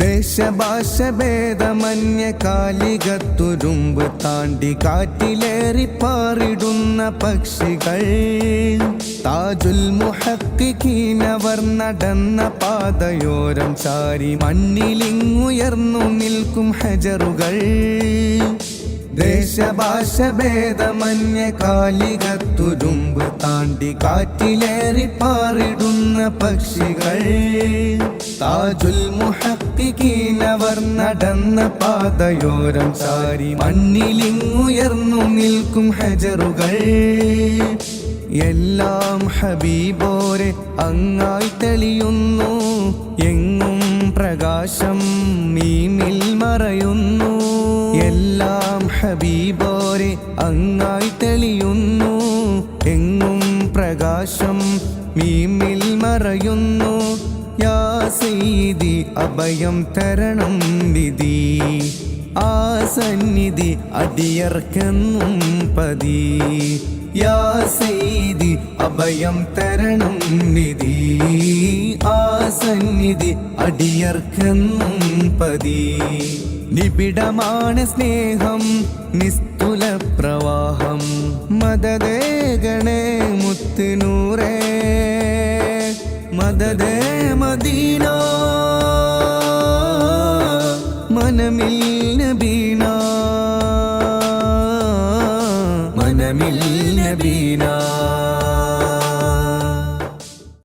ദേശഭാഷ ഭേദമന്യ കാലികത്തുരുമ്പ് താണ്ടി കാറ്റിലേറി പാറിടുന്ന പക്ഷികൾ. താജുൽ മുഹക്കിനവർ നടന്ന പാതയോരം ചാരി മണ്ണിലിങ്ങുയർന്നു നിൽക്കും ഹജറുകൾ. ദേശഭാഷഭേദമന്യകാലികത്തുരുമ്പ് ഭേദമന്യ കാലികത്തുരുമ്പ് താണ്ടി കാറ്റിലേറി പാറിടുന്ന പക്ഷികൾ. താജുൽ മുഹക്കിനവർ നടന്ന പാതയോരം ചാരി മണ്ണിലിങ്ങുയർന്നു നിൽക്കും ഹജറുകൾ. എല്ലാം ഹബീബോരെ അങ്ങായി തെളിയുന്നു. എങ്ങും പ്രകാശം മീമിൽ മറയുന്നു. എല്ലാം ഹബീബോരെ അങ്ങായി തെളിയുന്നു. എങ്ങും പ്രകാശം മീമിൽ മറയുന്നു. യാ സീതി അഭയം തരണം വിധി. ആ സന്നിധി അടിയർക്കെന്നും പതി. യാസീതി അഭയം തരണം നിധി ആ സന്നിധി അടിയർക്കെന്നും പതി. നിബിഡമാണ് സ്നേഹം നിസ്തുല പ്രവാഹം. മദദേഗണേ മുത്തുനൂറേ. മദദേ മനമിൽ നബീന മനമിൽ നബീന